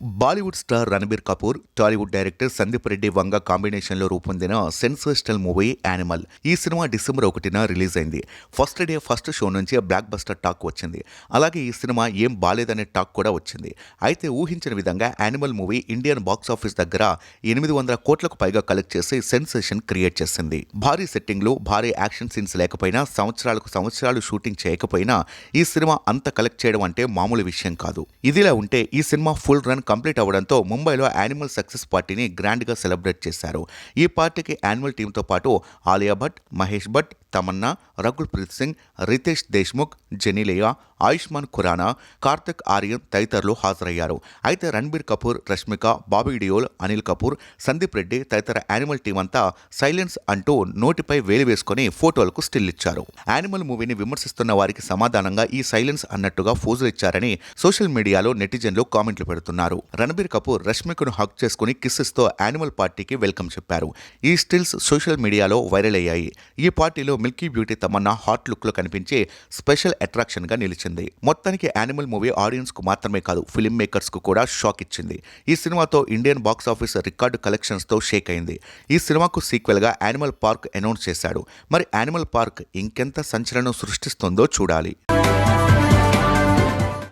Bollywood star Ranbir Kapoor Tollywood director Sandeep Reddy Vanga కాంబినేషన్లో రూపొందిన sensational movie Animal. ఈ cinema December ఒకటిన release అయింది. ఫస్ట్ డే ఫస్ట్ షో నుంచి blockbuster talk వచ్చింది. అలాగే ఈ సినిమా ఏం బాలేదనే టాక్ కూడా వచ్చింది. అయితే ఊహించిన విధంగా Animal movie Indian box office దగ్గర ఎనిమిది వందల కోట్లకు పైగా కలెక్ట్ చేసి సెన్సేషన్ క్రియేట్ చేసింది. భారీ సెట్టింగ్లు భారీ యాక్షన్ సీన్స్ లేకపోయినా సంవత్సరాలకు సంవత్సరాలు షూటింగ్ చేయకపోయినా ఈ సినిమా అంత కలెక్ట్ చేయడం అంటే మామూలు విషయం కాదు. ఇదిలా ఉంటే ఈ సినిమా ఫుల్ రన్ కంప్లీట్ అవ్వడంతో ముంబైలో యానిమల్ సక్సెస్ పార్టీని గ్రాండ్గా సెలబ్రేట్ చేశారు. ఈ పార్టీకి యాన్యువల్ టీంతో పాటు ఆలియా భట్ మహేష్ భట్ తమన్నా రకుల్ ప్రీత్ సింగ్ రితేష్ దేశ్ముఖ్ జెనీలియా ఆయుష్మాన్ ఖురానా కార్తిక్ ఆర్యన్ తదితరులు హాజరయ్యారు. అయితే రణ్బీర్ కపూర్ రష్మిక బాబీ డియోల్ అనిల్ కపూర్ సందీప్ రెడ్డి తదితర యానిమల్ టీం అంతా సైలెన్స్ అంటూ నోటిపై వేలు వేసుకుని ఫోటోలకు స్టిల్ ఇచ్చారు. యానిమల్ మూవీని విమర్శిస్తున్న వారికి సమాధానంగా ఈ సైలెన్స్ అన్నట్టుగా ఫోజులు ఇచ్చారని సోషల్ మీడియాలో నెటిజన్లు కామెంట్లు పెడుతున్నారు. రణబీర్ కపూర్ రష్మికను హక్ చేసుకుని కిస్సెస్తో యానిమల్ పార్టీకి వెల్కమ్ చెప్పారు. ఈ స్టిల్స్ సోషల్ మీడియాలో వైరల్ అయ్యాయి. ఈ పార్టీలో మిల్కీ బ్యూటీ తమన్నా హాట్ లుక్లో కనిపించే కనిపించి స్పెషల్ అట్రాక్షన్గా నిలిచింది. మొత్తానికి యానిమల్ మూవీ ఆడియన్స్కు మాత్రమే కాదు ఫిలిం మేకర్స్కు కూడా షాక్ ఇచ్చింది. ఈ సినిమాతో ఇండియన్ బాక్స్ ఆఫీస్ రికార్డు కలెక్షన్స్తో షేక్ అయింది. ఈ సినిమాకు సీక్వెల్గా యానిమల్ పార్క్ అనౌన్స్ చేశాడు. మరి యానిమల్ పార్క్ ఇంకెంత సంచలనం సృష్టిస్తుందో చూడాలి.